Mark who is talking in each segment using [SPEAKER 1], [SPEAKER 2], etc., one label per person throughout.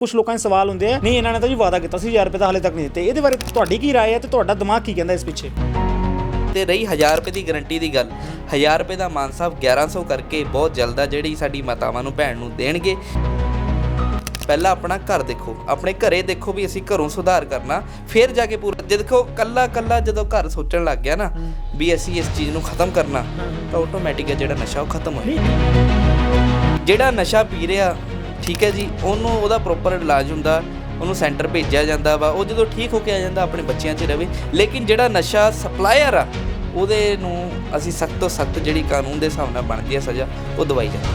[SPEAKER 1] ਕੁਝ ਲੋਕਾਂ ਦੇ ਸਵਾਲ ਹੁੰਦੇ ਆ ਨਹੀਂ ਇਹਨਾਂ ਨੇ ਤਾਂ ਜੀ ਵਾਅਦਾ ਕੀਤਾ ਸੀ 1000 ਰੁਪਏ ਤਾਂ ਹਾਲੇ ਤੱਕ ਨਹੀਂ ਦਿੱਤੇ ਇਹਦੇ ਬਾਰੇ ਤੁਹਾਡੀ ਕੀ رائے ਹੈ ਤੇ ਤੁਹਾਡਾ ਦਿਮਾਗ ਕੀ ਕਹਿੰਦਾ ਇਸ ਪਿੱਛੇ
[SPEAKER 2] ਤੇ ਰਹੀ 1000 ਰੁਪਏ ਦੀ ਗਾਰੰਟੀ ਦੀ ਗੱਲ 1000 ਰੁਪਏ ਦਾ ਮਾਨ ਸਾਹਿਬ 1100 ਕਰਕੇ ਬਹੁਤ ਜਲਦਾ ਜਿਹੜੀ ਸਾਡੀ ਮਾਤਾਵਾਂ ਨੂੰ ਭੈਣ ਨੂੰ ਦੇਣਗੇ ਪਹਿਲਾਂ ਆਪਣਾ ਘਰ ਦੇਖੋ ਆਪਣੇ ਘਰੇ ਦੇਖੋ ਵੀ ਅਸੀਂ ਘਰੋਂ ਸੁਧਾਰ ਕਰਨਾ ਫਿਰ ਜਾ ਕੇ ਪੂਰਾ ਜੇ ਦੇਖੋ ਕੱਲਾ ਕੱਲਾ ਜਦੋਂ ਘਰ ਸੋਚਣ ਲੱਗ ਗਿਆ ਨਾ ਵੀ ਅਸੀਂ ਇਸ ਚੀਜ਼ ਨੂੰ ਖਤਮ ਕਰਨਾ ਤਾਂ ਆਟੋਮੈਟਿਕ ਜਿਹੜਾ ਨਸ਼ਾ ਉਹ ਖਤਮ ਹੋ ਜਾਏਗਾ ਜਿਹੜਾ ਨਸ਼ਾ ਪੀ ਰਿਹਾ ਠੀਕ ਹੈ ਜੀ ਉਹਨੂੰ ਉਹਦਾ ਪ੍ਰੋਪਰ ਇਲਾਜ ਹੁੰਦਾ ਉਹਨੂੰ ਸੈਂਟਰ ਭੇਜਿਆ ਜਾਂਦਾ ਵਾ ਉਹ ਜਦੋਂ ਠੀਕ ਹੋ ਕੇ ਆ ਜਾਂਦਾ ਆਪਣੇ ਬੱਚਿਆਂ 'ਚ ਰਵੇ। ਲੇਕਿਨ ਜਿਹੜਾ ਨਸ਼ਾ ਸਪਲਾਇਰ ਆ ਉਹਦੇ ਨੂੰ ਅਸੀਂ ਸਖਤ ਤੋਂ ਸਖਤ ਜਿਹੜੀ ਕਾਨੂੰਨ ਦੇ ਹਿਸਾਬ ਨਾਲ ਬਣਦੀ ਹੈ ਸਜ਼ਾ ਉਹ ਦਵਾਈ ਜਾਂਦੀ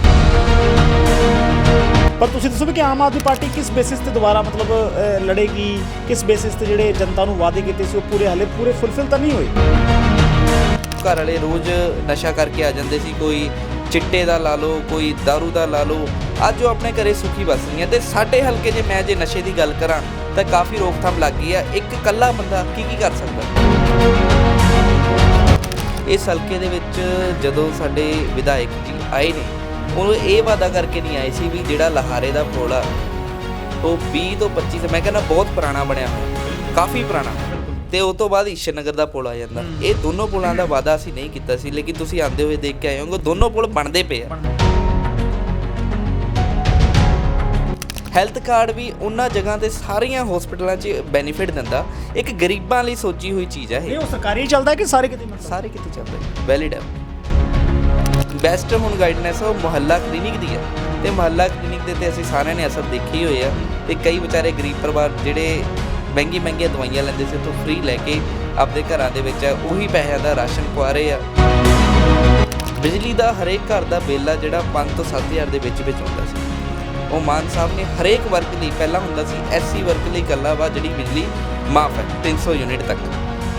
[SPEAKER 1] ਪਰ ਤੁਸੀਂ ਦੱਸੋ ਵੀ ਕਿ ਆਮ ਆਦਮੀ ਪਾਰਟੀ ਕਿਸ ਬੇਸਿਸ ਤੇ ਦੁਬਾਰਾ ਮਤਲਬ ਲੜੇਗੀ ਕਿਸ ਬੇਸਿਸ ਤੇ ਜਿਹੜੇ ਜਨਤਾ ਨੂੰ ਵਾਅਦੇ ਕੀਤੇ ਸੀ ਉਹ ਪੂਰੇ ਹਾਲੇ ਪੂਰੇ ਫੁੱਲਫਿਲ ਤਾਂ ਨਹੀਂ ਹੋਏ?
[SPEAKER 2] ਘਰ ਵਾਲੇ ਰੋਜ਼ ਨਸ਼ਾ ਕਰਕੇ ਆ ਜਾਂਦੇ ਸੀ ਕੋਈ ਚਿੱਟੇ ਦਾ ਲਾ ਲਓ, ਕੋਈ दारू ਦਾ ਲਾ ਲਓ, ਅੱਜ ਉਹ ਆਪਣੇ ਘਰੇ ਸੁਖੀ ਵਸ ਰਹੀਆਂ ਤੇ ਸਾਡੇ ਹਲਕੇ 'ਚ ਮੈਂ ਜੇ ਨਸ਼ੇ ਦੀ ਗੱਲ ਕਰਾਂ ਤਾਂ ਕਾਫੀ ਰੋਕਥਾਮ ਲੱਗ ਗਈ ਆ। ਇੱਕ ਇਕੱਲਾ ਬੰਦਾ ਕੀ ਕੀ ਕਰ ਸਕਦਾ? ਇਸ ਹਲਕੇ ਦੇ ਵਿੱਚ ਜਦੋਂ ਸਾਡੇ ਵਿਧਾਇਕ ਜੀ ਆਏ ਨੇ ਉਹ ਇਹ ਵਾਅਦਾ ਕਰਕੇ ਨਹੀਂ ਆਏ ਸੀ ਵੀ ਜਿਹੜਾ ਲਹਾਰੇ ਦਾ ਪੁਲ ਉਹ 20 ਤੋਂ 25 ਮੈਂ ਕਹਿੰਦਾ ਬਹੁਤ ਪੁਰਾਣਾ ਬਣਿਆ ਹੋਇਆ, ਕਾਫੀ ਪੁਰਾਣਾ। ਤੇ ਉਸ ਤੋਂ ਬਾਅਦ ਈਸ਼ਰ ਨਗਰ ਦਾ ਪੁਲ ਆ ਜਾਂਦਾ। ਇਹ ਦੋਨੋਂ ਪੁਲਾਂ ਦਾ ਵਾਅਦਾ ਅਸੀਂ ਨਹੀਂ ਕੀਤਾ ਸੀ ਲੇਕਿਨ ਤੁਸੀਂ ਆਂਦੇ ਹੋਏ ਦੇਖ ਕੇ ਆਏ ਹੋਗੇ ਦੋਨੋਂ ਪੁਲ ਬਣਦੇ ਪਏ ਆ। ਹੈਲਥ ਕਾਰਡ ਵੀ ਉਹਨਾਂ ਜਗ੍ਹਾ ਤੇ ਸਾਰੀਆਂ ਹਸਪੀਟਲਾਂ 'ਚ ਬੈਨੀਫਿਟ ਦਿੰਦਾ। ਇੱਕ ਗਰੀਬਾਂ ਲਈ ਸੋਚੀ ਹੋਈ ਚੀਜ਼
[SPEAKER 1] ਨਹੀਂ
[SPEAKER 2] ਇਹ।
[SPEAKER 1] ਉਹ ਸਰਕਾਰੀ ਚੱਲਦਾ ਹੈ ਕਿ ਸਾਰੇ ਕਿਤੇ ਮਤਲਬ
[SPEAKER 2] ਸਾਰੇ ਕਿਤੇ ਚੱਲਦਾ ਹੈ ਵੈਲਿਡ ਹੈ ਬੈਸਟ ਹੁਣ ਗਾਈਡਨੈਸ ਉਹ ਮੁਹੱਲਾ ਕਲੀਨਿਕ ਦੀ ਹੈ ਤੇ ਮੁਹੱਲਾ ਕਲੀਨਿਕ ਦੇ ਤੇ ਅਸੀਂ ਸਾਰਿਆਂ ਨੇ ਅਸਰ ਦੇਖੇ ਹੀ ਹੋਏ ਆ। ਤੇ ਕਈ ਵਿਚਾਰੇ ਗਰੀਬ ਪਰਿਵਾਰ ਜਿਹੜੇ ਮਹਿੰਗੀ ਮਹਿੰਗੀਆਂ ਦਵਾਈਆਂ ਲੈਂਦੇ ਸੀ ਤੋਂ ਫ੍ਰੀ ਲੈ ਕੇ ਆਪਦੇ ਘਰਾਂ ਦੇ ਵਿੱਚ ਉਹੀ ਪੈਸਿਆਂ ਦਾ ਰਾਸ਼ਨ ਪਵਾ ਰਹੇ ਆ। ਬਿਜਲੀ ਦਾ ਹਰੇਕ ਘਰ ਦਾ ਬਿੱਲ ਆ ਜਿਹੜਾ 5 ਤੋਂ 7000 ਦੇ ਵਿੱਚ ਵਿੱਚ ਹੁੰਦਾ ਸੀ। ਉਹ ਮਾਨ ਸਾਹਿਬ ਨੇ ਹਰੇਕ ਵਰਗ ਲਈ, ਪਹਿਲਾਂ ਹੁੰਦਾ ਸੀ ਐਸਸੀ ਵਰਗ ਲਈ ਗੱਲਾਂ ਵਾ ਜਿਹੜੀ ਬਿਜਲੀ ਮਾਫ ਹੈ 300 ਯੂਨਿਟ ਤੱਕ।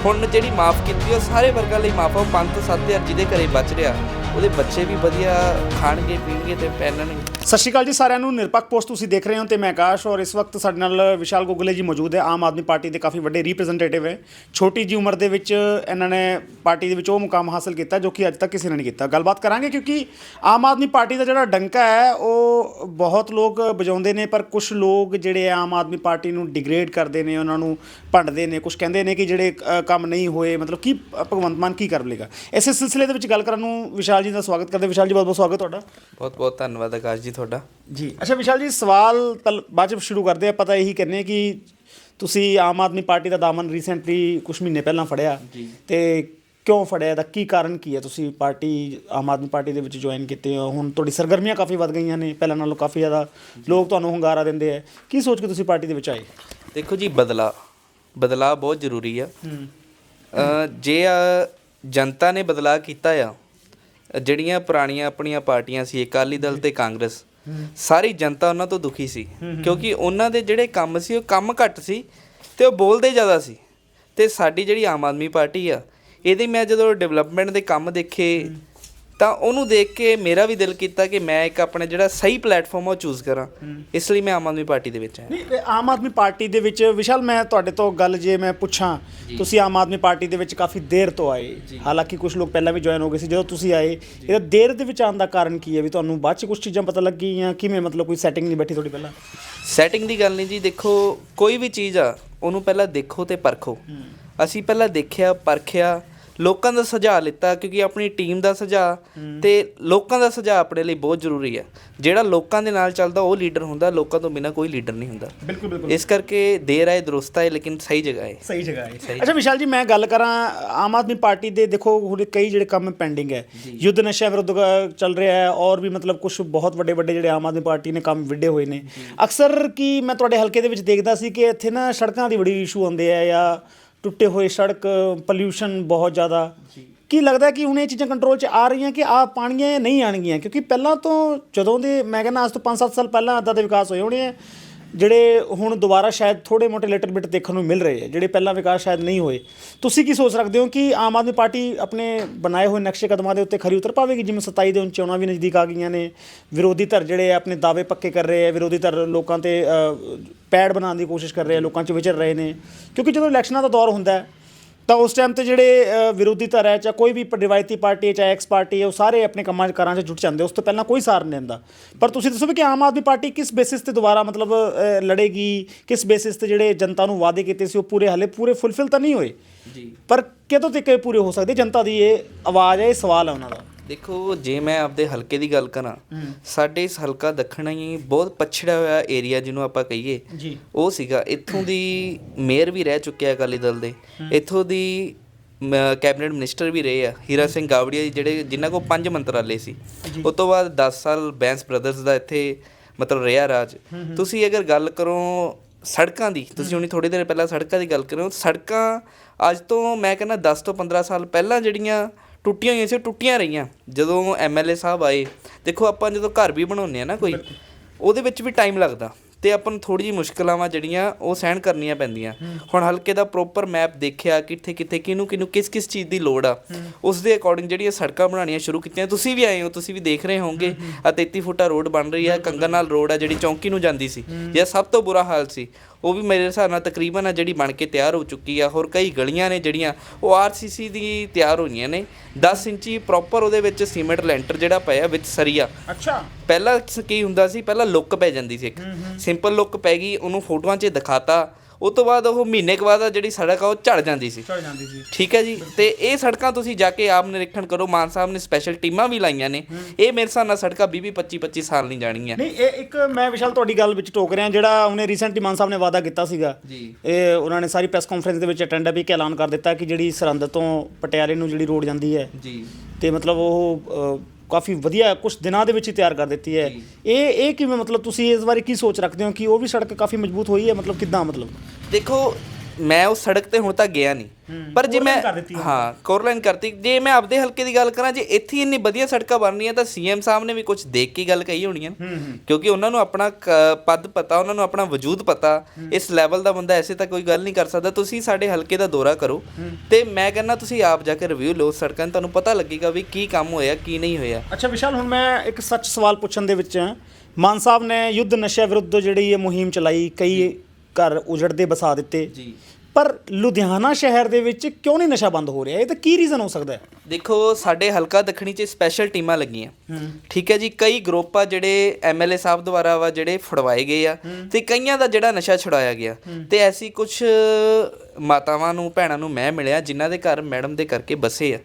[SPEAKER 2] ਹੁਣ ਜਿਹੜੀ ਮਾਫ ਕੀਤੀ ਉਹ ਸਾਰੇ ਵਰਗਾਂ ਲਈ ਮਾਫ ਆ, ਉਹ 5 ਤੋਂ 7000 ਜਿਹਦੇ ਘਰੇ ਬਚ ਰਿਹਾ, ਉਹਦੇ ਬੱਚੇ ਵੀ ਵਧੀਆ, ਖਾਣਗੇ, ਪੀਣਗੇ ਤੇ ਪਹਿਨਣਗੇ
[SPEAKER 1] ਸਤਿ ਸ਼੍ਰੀ ਅਕਾਲ ਜੀ ਸਾਰਿਆਂ ਨੂੰ। ਨਿਰਪੱਖ ਪੋਸਟ ਤੁਸੀਂ ਦੇਖ ਰਹੇ ਹੋ ਤੇ ਮੈਂ ਆਕਾਸ਼ ਔਰ ਇਸ ਵਕਤ ਸਾਡੇ ਨਾਲ ਵਿਸ਼ਾਲ ਗੋਗਲੇ ਜੀ ਮੌਜੂਦ ਹੈ। ਆਮ ਆਦਮੀ ਪਾਰਟੀ ਦੇ ਕਾਫੀ ਵੱਡੇ ਰਿਪਰੈਜ਼ੈਂਟੇਟਿਵ ਹੈ। ਛੋਟੀ ਜੀ ਉਮਰ ਦੇ ਵਿੱਚ ਇਹਨਾਂ ਨੇ ਪਾਰਟੀ ਦੇ ਵਿੱਚ ਉਹ ਮੁਕਾਮ ਹਾਸਲ ਕੀਤਾ ਜੋ ਕਿ ਅੱਜ ਤੱਕ ਕਿਸੇ ਨੇ ਨਹੀਂ ਕੀਤਾ। ਗੱਲਬਾਤ ਕਰਾਂਗੇ ਕਿਉਂਕਿ ਆਮ ਆਦਮੀ ਪਾਰਟੀ ਦਾ ਜਿਹੜਾ ਡੰਕਾ ਹੈ, ਉਹ ਬਹੁਤ ਲੋਕ ਵਜਾਉਂਦੇ ਨੇ, ਪਰ ਕੁਝ ਲੋਕ ਜਿਹੜੇ ਆਮ ਆਦਮੀ ਪਾਰਟੀ ਨੂੰ ਡਿਗਰੇਡ ਕਰਦੇ ਨੇ, ਉਹਨਾਂ ਨੂੰ ਭੰਡਦੇ ਨੇ। ਕੁਝ ਕਹਿੰਦੇ ਨੇ ਕਿ ਜਿਹੜੇ ਕੰਮ ਨਹੀਂ ਹੋਏ, ਮਤਲਬ ਕੀ ਭਗਵੰਤ ਮਾਨ ਕੀ ਕਰ ਲੇਗਾ ਇਸੇ ਸਿਲਸਿਲੇ ਦੇ ਵਿੱਚ ਗੱਲ ਕਰਨ ਨੂੰ ਵਿਸ਼ਾਲ ਜੀ ਦਾ ਸਵਾਗਤ ਕਰਦੇ ਵਿਸ਼ਾਲ ਜੀ ਬਹੁਤ ਬਹੁਤ ਸਵਾਗਤ ਤੁਹਾਡਾ।
[SPEAKER 2] ਬਹੁਤ ਬਹੁਤ ਧੰਨਵਾਦ ਆਕਾਸ਼ ਜੀ ਤੁਹਾਡਾ?
[SPEAKER 1] ਜੀ। ਅੱਛਾ ਵਿਸ਼ਾਲ ਜੀ ਸਵਾਲ ਪਹਿਲ- ਬਾਅਦ ਚ ਸ਼ੁਰੂ ਕਰਦੇ ਆ। ਪਤਾ ਇਹੀ ਕਰਨੇ ਕਿ ਤੁਸੀਂ ਆਮ ਆਦਮੀ ਪਾਰਟੀ ਦਾ ਦਾਮਨ ਰੀਸੈਂਟਲੀ ਕੁਝ ਮਹੀਨੇ ਪਹਿਲਾਂ ਫੜਿਆ। ਤੇ ਕਿਉਂ ਫੜਿਆ? ਦਾ ਕੀ ਕਾਰਨ ਕੀ ਹੈ? ਤੁਸੀਂ ਪਾਰਟੀ ਆਮ ਆਦਮੀ ਪਾਰਟੀ ਦੇ ਵਿੱਚ ਜੁਆਇਨ ਕੀਤੇ ਹੋ। ਹੁਣ ਤੁਹਾਡੀ ਸਰਗਰਮੀਆਂ ਕਾਫੀ ਵੱਧ ਗਈਆਂ ਨੇ। ਪਹਿਲਾਂ ਨਾਲੋਂ ਕਾਫੀ ਜ਼ਿਆਦਾ ਲੋਕ ਤੁਹਾਨੂੰ ਹੁੰਗਾਰਾ ਦਿੰਦੇ ਆ। ਕੀ ਸੋਚ ਕੇ ਤੁਸੀਂ ਪਾਰਟੀ ਦੇ ਵਿੱਚ ਆਏ?
[SPEAKER 2] ਦੇਖੋ ਜੀ ਬਦਲਾ ਬਦਲਾ ਬਹੁਤ ਜ਼ਰੂਰੀ ਆ। ਅ, ਜੇ ਅ, ਜਨਤਾ ਨੇ ਬਦਲਾਅ ਕੀਤਾ ਆ ਜਿਹੜੀਆਂ ਪੁਰਾਣੀਆਂ ਆਪਣੀਆਂ ਪਾਰਟੀਆਂ ਸੀ ਅਕਾਲੀ ਦਲ ਤੇ ਕਾਂਗਰਸ ਸਾਰੀ ਜਨਤਾ ਉਹਨਾਂ ਤੋਂ ਦੁਖੀ ਸੀ। ਕਿਉਂਕਿ ਉਹਨਾਂ ਦੇ ਜਿਹੜੇ ਕੰਮ ਸੀ ਉਹ ਕੰਮ ਘੱਟ ਸੀ ਤੇ ਉਹ ਬੋਲਦੇ ਜ਼ਿਆਦਾ ਸੀ। ਤੇ ਸਾਡੀ ਜਿਹੜੀ ਆਮ ਆਦਮੀ ਪਾਰਟੀ ਆ ਇਹਦੇ ਮੈਂ ਜਦੋਂ ਡਿਵੈਲਪਮੈਂਟ ਦੇ ਕੰਮ ਦੇਖੇ ਤਾਂ ਉਹਨੂੰ ਦੇਖ ਕੇ ਮੇਰਾ ਵੀ ਦਿਲ ਕੀਤਾ ਕਿ ਮੈਂ ਇੱਕ ਆਪਣਾ ਜਿਹੜਾ ਸਹੀ ਪਲੇਟਫਾਰਮ ਉਹ ਚੂਜ਼ ਕਰਾਂ। ਇਸ ਲਈ ਮੈਂ ਆਮ ਆਦਮੀ ਪਾਰਟੀ ਦੇ ਵਿੱਚ ਆਇਆ।
[SPEAKER 1] ਨਹੀਂ ਆਮ ਆਦਮੀ ਪਾਰਟੀ ਦੇ ਵਿੱਚ ਵਿਸ਼ਾਲ ਮੈਂ ਤੁਹਾਡੇ ਤੋਂ ਗੱਲ ਜੇ ਮੈਂ ਪੁੱਛਾਂ ਤੁਸੀਂ ਆਮ ਆਦਮੀ ਪਾਰਟੀ ਦੇ ਵਿੱਚ ਕਾਫੀ ਦੇਰ ਤੋਂ ਆਏ। ਹਾਲਾਂਕਿ ਕੁਝ ਲੋਕ ਪਹਿਲਾਂ ਵੀ ਜੁਆਇਨ ਹੋ ਗਏ ਸੀ ਜਦੋਂ ਤੁਸੀਂ ਆਏ ਇਹਦਾ ਦੇਰ ਦੇ ਵਿੱਚ ਆਉਣ ਦਾ ਕਾਰਨ ਕੀ ਹੈ? ਵੀ ਤੁਹਾਨੂੰ ਬਾਅਦ ਚ ਕੁਝ ਚੀਜ਼ਾਂ ਪਤਾ ਲੱਗੀਆਂ ਕਿਵੇਂ ਮਤਲਬ ਕੋਈ ਸੈਟਿੰਗ ਨਹੀਂ ਬੈਠੀ ਤੁਹਾਡੀ ਪਹਿਲਾਂ?
[SPEAKER 2] ਸੈਟਿੰਗ ਦੀ ਗੱਲ ਨਹੀਂ ਜੀ ਦੇਖੋ ਕੋਈ ਵੀ ਚੀਜ਼ ਆ ਉਹਨੂੰ ਪਹਿਲਾਂ ਦੇਖੋ ਤੇ ਪਰਖੋ। ਅਸੀਂ ਪਹਿਲਾਂ ਦੇਖਿਆ ਪਰਖਿਆ ਲੋਕਾਂ ਦਾ ਸੁਝਾਅ ਲਿੱਤਾ ਕਿਉਂਕਿ ਆਪਣੀ ਟੀਮ ਦਾ ਸੁਝਾਅ ਤੇ ਲੋਕਾਂ ਦਾ ਸੁਝਾਅ ਆਪਣੇ ਲਈ ਬਹੁਤ ਜ਼ਰੂਰੀ ਹੈ। ਜਿਹੜਾ ਲੋਕਾਂ ਦੇ ਨਾਲ ਚੱਲਦਾ ਉਹ ਲੀਡਰ ਹੁੰਦਾ ਲੋਕਾਂ ਤੋਂ ਬਿਨਾ ਕੋਈ ਲੀਡਰ ਨਹੀਂ ਹੁੰਦਾ।
[SPEAKER 1] ਬਿਲਕੁਲ ਬਿਲਕੁਲ।
[SPEAKER 2] ਇਸ ਕਰਕੇ ਦੇਰ ਆਏ ਦਰੁਸਤ ਆਏ ਲੇਕਿਨ ਸਹੀ ਜਗ੍ਹਾ ਹੈ।
[SPEAKER 1] ਸਹੀ ਜਗ੍ਹਾ ਹੈ। ਅੱਛਾ ਵਿਸ਼ਾਲ ਜੀ ਮੈਂ ਗੱਲ ਕਰਾਂ ਆਮ ਆਦਮੀ ਪਾਰਟੀ ਦੇ ਦੇਖੋ ਹੁਣ ਕਈ ਜਿਹੜੇ ਕੰਮ ਪੈਂਡਿੰਗ ਹੈ। ਯੁੱਧ ਨਸ਼ਾ ਵਿਰੁੱਧ ਚੱਲ ਰਿਹਾ ਹੈ ਔਰ ਵੀ ਮਤਲਬ ਕੁਝ ਬਹੁਤ ਵੱਡੇ ਵੱਡੇ ਜਿਹੜੇ ਆਮ ਆਦਮੀ ਪਾਰਟੀ ਨੇ ਕੰਮ ਵਿੱਢੇ ਹੋਏ ਨੇ। ਅਕਸਰ ਕੀ ਮੈਂ ਤੁਹਾਡੇ ਹਲਕੇ ਦੇ ਵਿੱਚ ਦੇਖਦਾ ਸੀ ਕਿ ਇੱਥੇ ਨਾ ਸੜਕਾਂ ਦੀ ਬੜੀ ਇਸ਼ੂ ਆਉਂਦੇ ਆ ਜਾਂ ਟੁੱਟੇ ਹੋਏ ਸੜਕ ਪੋਲਿਊਸ਼ਨ ਬਹੁਤ ਜ਼ਿਆਦਾ। ਕੀ ਲੱਗਦਾ ਕਿ ਹੁਣ ਇਹ ਚੀਜ਼ਾਂ ਕੰਟਰੋਲ 'ਚ ਆ ਰਹੀਆਂ ਕਿ ਆ ਪਾਣੀਆਂ ਜਾਂ ਨਹੀਂ ਆਣਗੀਆਂ ਕਿਉਂਕਿ ਪਹਿਲਾਂ ਤੋਂ ਜਦੋਂ ਦੇ ਮੈਂ ਕਹਿੰਦਾ ਅੱਜ ਤੋਂ 5-7 ਸਾਲ ਪਹਿਲਾਂ ਅੱਦਾ ਦੇ ਵਿਕਾਸ ਹੋਏ ਹੋਣੇ ਆ। ਜਿਹੜੇ ਹੁਣ ਦੁਬਾਰਾ ਸ਼ਾਇਦ ਥੋੜੇ ਮੋਟੇ ਲਿਟਲ ਬਿਟ ਦੇਖਣ ਨੂੰ ਮਿਲ ਰਹੇ ਆ ਜਿਹੜੇ ਪਹਿਲਾਂ ਵਿਕਾਸ ਸ਼ਾਇਦ ਨਹੀਂ ਹੋਏ। ਤੁਸੀਂ ਕੀ ਸੋਚ ਰੱਖਦੇ ਹੋ ਕਿ ਆਮ ਆਦਮੀ ਪਾਰਟੀ ਆਪਣੇ ਬਣਾਏ ਹੋਏ ਨਕਸ਼ੇ ਕਦਮਾਂ ਦੇ ਉੱਤੇ ਖਰੀ ਉਤਰ ਪਾਵੇਗੀ, ਜਿਵੇਂ 27 ਦੇ ਚੋਣਾਂ ਵੀ ਨਜ਼ਦੀਕ ਆ ਗਈਆਂ ਨੇ, ਵਿਰੋਧੀ ਧਿਰ ਜਿਹੜੇ ਆ ਆਪਣੇ ਦਾਅਵੇ ਪੱਕੇ ਕਰ ਰਹੇ ਆ, ਵਿਰੋਧੀ ਧਿਰ ਲੋਕਾਂ ਤੇ ਪੈੜ ਬਣਾਉਣ ਦੀ ਕੋਸ਼ਿਸ਼ ਕਰ ਰਹੇ ਆ, ਲੋਕਾਂ 'ਚ ਵਿਚਰ ਰਹੇ ਨੇ, ਕਿਉਂਕਿ ਜਦੋਂ ਇਲੈਕਸ਼ਨਾਂ ਦਾ ਦੌਰ ਹੁੰਦਾ ਹੈ ਤਾਂ ਉਸ ਟਾਈਮ ਤੇ ਜਿਹੜੇ ਅ, ਵਿਰੋਧੀ ਧਿਰ ਹੈ ਚਾਹੇ ਕੋਈ ਵੀ ਪ- ਰਿਵਾਇਤੀ ਪਾਰਟੀ ਹੈ ਚਾਹੇ ਐਕਸ ਪਾਰਟੀ ਹੈ ਉਹ ਸਾਰੇ ਆਪਣੇ ਕੰਮਾਂ 'ਚ ਕਾਰਾਂ 'ਚ ਜੁਟ ਜਾਂਦੇ ਉਸ ਤੋਂ ਪਹਿਲਾਂ ਕੋਈ ਸਾਰ ਨਹੀਂ ਦਿੰਦਾ। ਪਰ ਤੁਸੀਂ ਦੱਸੋ ਵੀ ਕਿ ਆਮ ਆਦਮੀ ਪਾਰਟੀ ਕਿਸ ਬੇਸਿਸ ਤੇ ਦੁਬਾਰਾ ਮਤਲਬ ਅ, ਲੜੇਗੀ ਕਿਸ ਬੇਸਿਸ ਤੇ ਜਿਹੜੇ ਜਨਤਾ ਨੂੰ ਵਾਅਦੇ ਕੀਤੇ ਸੀ ਉਹ ਪੂਰੇ ਹਲੇ ਪੂਰੇ ਫੁੱਲਫਿਲ ਤਾਂ ਨਹੀਂ ਹੋਏ?
[SPEAKER 2] ਜੀ।
[SPEAKER 1] ਪਰ ਕਿਦੋਂ ਤੱਕ ਇਹ ਪੂਰੇ ਹੋ ਸਕਦੇ? ਜਨਤਾ ਦੀ ਇਹ ਆਵਾਜ਼ ਹੈ ਇਹ ਸਵਾਲ ਹੈ ਉਹਨਾਂ ਦਾ।
[SPEAKER 2] ਦੇਖੋ ਜੇ ਮੈਂ ਆਪਦੇ ਹਲਕੇ ਦੀ ਗੱਲ ਕਰਾਂ ਸਾਡੇ ਇਸ ਹਲਕਾ ਦੱਖਣਾ ਹੀ ਬਹੁਤ ਪਛੜਿਆ ਹੋਇਆ ਏਰੀਆ ਜਿਹਨੂੰ ਆਪਾਂ ਕਹੀਏ।
[SPEAKER 1] ਜੀ।
[SPEAKER 2] ਉਹ ਸੀਗਾ ਇੱਥੋਂ ਦੀ ਮੇਅਰ ਵੀ ਰਹਿ ਚੁੱਕਿਆ ਅਕਾਲੀ ਦਲ ਦੇ। ਇੱਥੋਂ ਦੀ ਕੈਬਨਿਟ ਮਿਨਿਸਟਰ ਵੀ ਰਹੇ ਆ ਹੀਰਾ ਸਿੰਘ ਗਾਵੜੀਆ ਜਿਹੜੇ ਜਿਨ੍ਹਾਂ ਕੋਲ ਪੰਜ ਮੰਤਰਾਲੇ ਸੀ। ਉਸ ਤੋਂ ਬਾਅਦ 10 ਸਾਲ ਬੈਂਸ ਬ੍ਰਦਰਸ ਦਾ ਇੱਥੇ ਮਤਲਬ ਰਿਹਾ ਰਾਜ। ਤੁਸੀਂ ਅਗਰ ਗੱਲ ਕਰੋ ਸੜਕਾਂ ਦੀ ਤੁਸੀਂ ਹੁਣੀ ਥੋੜੀ ਦੇਰ ਪਹਿਲਾਂ ਸੜਕਾਂ ਦੀ ਗੱਲ ਕਰੋ ਸੜਕਾਂ ਅੱਜ ਤੋਂ ਮੈਂ ਕਹਿੰਦਾ 10 ਤੋਂ 15 ਸਾਲ ਪਹਿਲਾਂ ਜਿਹੜੀਆਂ ਟੁੱਟੀਆਂ ਹੋਈਆਂ ਸੀ ਟੁੱਟੀਆਂ ਰਹੀਆਂ। ਜਦੋਂ ਐਮਐਲਏ ਸਾਹਿਬ ਆਏ ਦੇਖੋ ਆਪਾਂ ਜਦੋਂ ਘਰ ਵੀ ਬਣਾਉਂਦੇ ਆ ਨਾ ਕੋਈ ਉਹਦੇ ਵਿੱਚ ਵੀ ਟਾਈਮ ਲੱਗਦਾ। ਤੇ ਆਪਾਂ ਨੂੰ ਥੋੜੀ ਜਿਹੀ ਮੁਸ਼ਕਲਾਂ ਵਾ ਜਿਹੜੀਆਂ ਉਹ ਸਹਿਣ ਕਰਨੀਆਂ ਪੈਂਦੀਆਂ। ਹੁਣ ਹਲਕੇ ਦਾ ਪ੍ਰੋਪਰ ਮੈਪ ਦੇਖਿਆ ਕਿੱਥੇ ਕਿੱਥੇ ਕਿਹਨੂੰ ਕਿਹਨੂੰ ਕਿਸ ਕਿਸ ਚੀਜ਼ ਦੀ ਲੋੜ ਆ। ਉਸ ਦੇ ਅਕੋਰਡਿੰਗ ਜਿਹੜੀਆਂ ਸੜਕਾਂ ਬਣਾਉਣੀਆਂ ਸ਼ੁਰੂ ਕੀਤੀਆਂ। ਤੁਸੀਂ ਵੀ ਆਏ ਹੋ ਤੁਸੀਂ ਵੀ ਦੇਖ ਰਹੇ ਹੋਵੋਗੇ। ਆ 33 ਫੁੱਟਾ ਰੋਡ ਬਣ ਰਹੀ ਹੈ ਕੰਗਨ ਨਾਲ ਰੋਡ ਆ ਜਿਹੜੀ ਚੌਂਕੀ ਨੂੰ ਜਾਂਦੀ ਸੀ। ਇਹ ਸਭ ਤੋਂ ਬੁਰਾ ਹਾਲ ਸੀ ਉਹ ਵੀ ਮੇਰੇ ਹਿਸਾਬ ਨਾਲ ਤਕਰੀਬਨ ਆ ਜਿਹੜੀ ਬਣ ਕੇ ਤਿਆਰ ਹੋ ਚੁੱਕੀ ਆ। ਹੋਰ ਕਈ ਗਲੀਆਂ ਨੇ ਜਿਹੜੀਆਂ ਉਹ ਆਰਸੀਸੀ ਦੀ ਤਿਆਰ ਹੋਈਆਂ ਨੇ। 10 ਇੰਚੀ ਪ੍ਰੋਪਰ ਉਹਦੇ ਵਿੱਚ ਸੀਮੈਂਟ ਲੈਂਟਰ ਜਿਹੜਾ ਪਿਆ ਵਿੱਚ ਸਰੀਆ।
[SPEAKER 1] ਅੱਛਾ।
[SPEAKER 2] ਪਹਿਲਾਂ ਕੀ ਹੁੰਦਾ ਸੀ ਪਹਿਲਾਂ ਲੁੱਕ ਪੈ ਜਾਂਦੀ ਸੀ ਇੱਕ। ਸਿੰਪਲ ਲੁੱਕ ਪੈ ਗਈ ਉਹਨੂੰ ਫੋਟੋਆਂ 'ਚ ਦਿਖਾਤਾ। ਉਸ ਤੋਂ ਬਾਅਦ ਉਹ ਮਹੀਨੇ ਕੁ ਬਾਅਦ ਆ ਜਿਹੜੀ ਸੜਕ ਆ ਉਹ ਝੜ ਜਾਂਦੀ ਸੀ।
[SPEAKER 1] ਚੜ ਜਾਂਦੀ ਸੀ।
[SPEAKER 2] ਠੀਕ ਹੈ ਜੀ? ਤੇ ਇਹ ਸੜਕਾਂ ਤੁਸੀਂ ਜਾ ਕੇ ਆਪ ਨਿਰੀਖਣ ਕਰੋ ਮਾਨ ਸਾਹਿਬ ਨੇ ਸਪੈਸ਼ਲ ਟੀਮਾਂ ਵੀ ਲਾਈਆਂ ਨੇ। ਇਹ ਮੇਰੇ ਹਿਸਾਬ ਨਾਲ ਸੜਕਾਂ 20 25 25 ਸਾਲ ਨਹੀਂ ਜਾਣਗੀਆਂ।
[SPEAKER 1] ਨਹੀਂ ਇਹ ਇੱਕ ਮੈਂ ਵਿਸ਼ਾਲ ਤੁਹਾਡੀ ਗੱਲ ਵਿੱਚ ਟੋਕ ਰਿਹਾ ਜਿਹੜਾ ਉਹਨੇ ਰੀਸੈਂਟਲੀ ਮਾਨ ਸਾਹਿਬ ਨੇ ਵਾਅਦਾ ਕੀਤਾ ਸੀਗਾ।
[SPEAKER 2] ਜੀ।
[SPEAKER 1] ਇਹ ਉਹਨਾਂ ਨੇ ਸਾਰੀ ਪ੍ਰੈਸ ਕਾਨਫਰੰਸ ਦੇ ਵਿੱਚ ਅਟੈਂਡ ਵੀ ਕਿ ਐਲਾਨ ਕਰ ਦਿੱਤਾ ਕਿ ਜਿਹੜੀ ਸਰਹੰਦ ਤੋਂ ਪਟਿਆਲੇ ਨੂੰ ਜਿਹੜੀ ਰੋਡ ਜਾਂਦੀ ਹੈ
[SPEAKER 2] ਜੀ।
[SPEAKER 1] ਤੇ ਮਤਲਬ ਉਹ ਕਾਫੀ ਵਧੀਆ ਕੁਝ ਦਿਨਾਂ ਦੇ ਵਿੱਚ ਹੀ ਤਿਆਰ ਕਰ ਦਿੱਤੀ ਹੈ। ਇਹ ਇਹ ਕਿਵੇਂ ਮਤਲਬ ਤੁਸੀਂ ਇਸ ਬਾਰੇ ਕੀ ਸੋਚ ਰੱਖਦੇ ਹੋ ਕਿ ਉਹ ਵੀ ਸੜਕ ਕਾਫੀ ਮਜ਼ਬੂਤ ਹੋਈ ਹੈ? ਮਤਲਬ ਕਿੱਦਾਂ ਮਤਲਬ?
[SPEAKER 2] ਦੇਖੋ ਮੈਂ ਉਸ ਸੜਕ ਤੇ ਹੁਣ ਤੱਕ ਗਿਆ ਨਹੀਂ। ਪਰ ਜੇ ਮੈਂ
[SPEAKER 1] ਹੈ।
[SPEAKER 2] ਕੋਰਲਾਈਨ ਕਰਤੀ। ਜੇ ਮੈਂ ਆਪਦੇ ਹਲਕੇ ਦੀ ਗੱਲ ਕਰਾਂ ਜੇ ਇੱਥੇ ਇੰਨੀ ਵਧੀਆ ਸੜਕਾਂ ਬਣ ਰਹੀਆਂ ਤਾਂ ਸੀਐਮ ਸਾਹਿਬ ਨੇ ਵੀ ਕੁਝ ਦੇਖ ਕੇ ਗੱਲ ਕਹੀ ਹੋਣੀ ਹੈ। ਕਿਉਂਕਿ ਉਹਨਾਂ ਨੂੰ ਆਪਣਾ ਪਦ ਪਤਾ ਉਹਨਾਂ ਨੂੰ ਆਪਣਾ ਵਜੂਦ ਪਤਾ। ਇਸ ਲੈਵਲ ਦਾ ਬੰਦਾ ਐਸੇ ਤਾਂ ਕੋਈ ਗੱਲ ਨਹੀਂ ਕਰ ਸਕਦਾ। ਤੁਸੀਂ ਸਾਡੇ ਹਲਕੇ ਦਾ ਦੌਰਾ ਕਰੋ। ਤੇ ਮੈਂ ਕਹਿੰਦਾ ਤੁਸੀਂ ਆਪ ਜਾ ਕੇ ਰਿਵਿਊ ਲਓ ਸੜਕਾਂ ਤੁਹਾਨੂੰ ਪਤਾ ਲੱਗੇਗਾ ਵੀ ਕੀ ਕੰਮ ਹੋਇਆ ਕੀ ਨਹੀਂ ਹੋਇਆ।
[SPEAKER 1] ਅੱਛਾ ਵਿਸ਼ਾਲ ਹੁਣ ਮੈਂ ਇੱਕ ਸੱਚ ਸਵਾਲ ਪੁੱਛਣ ਦੇ ਵਿੱਚ ਹਾਂ। ਮਾਨ ਸਾਹਿਬ ਨੇ ਯੁੱਧ ਨਸ਼ਾ ਵਿਰੁੱਧ ਜਿਹੜੀ ਇਹ ਮੁਹਿੰਮ ਚਲਾਈ ਕਈ ਘਰ ਉਜੜਦੇ ਬਸਾ ਦਿੱਤੇ।
[SPEAKER 2] ਜੀ।
[SPEAKER 1] ਪਰ ਲੁਧਿਆਣਾ ਸ਼ਹਿਰ ਦੇ ਵਿੱਚ ਕਿਉਂ ਨਹੀਂ ਨਸ਼ਾ ਬੰਦ ਹੋ ਰਿਹਾ? ਇਹ ਤਾਂ ਕੀ ਰੀਜ਼ਨ ਹੋ ਸਕਦਾ ਹੈ?
[SPEAKER 2] ਦੇਖੋ ਸਾਡੇ ਹਲਕਾ ਦੱਖਣੀ 'ਚ ਸਪੈਸ਼ਲ ਟੀਮਾਂ ਲੱਗੀਆਂ। ਠੀਕ ਹੈ ਜੀ ਕਈ ਗਰੁੱਪ ਆ ਜਿਹੜੇ ਐਮਐਲਏ ਸਾਹਿਬ ਦੁਆਰਾ ਵਾ ਜਿਹੜੇ ਫੜਵਾਏ ਗਏ ਆ ਤੇ ਕਈਆਂ ਦਾ ਜਿਹੜਾ ਨਸ਼ਾ ਛੁਡਾਇਆ ਗਿਆ। ਤੇ ਐਸੀ ਕੁਝ ਮਾਤਾਵਾਂ ਨੂੰ ਭੈਣਾਂ ਨੂੰ ਮੈਂ ਮਿਲਿਆ ਜਿਨ੍ਹਾਂ ਦੇ ਘਰ ਮੈਡਮ ਦੇ ਕਰਕੇ ਬਸੇ ਆ।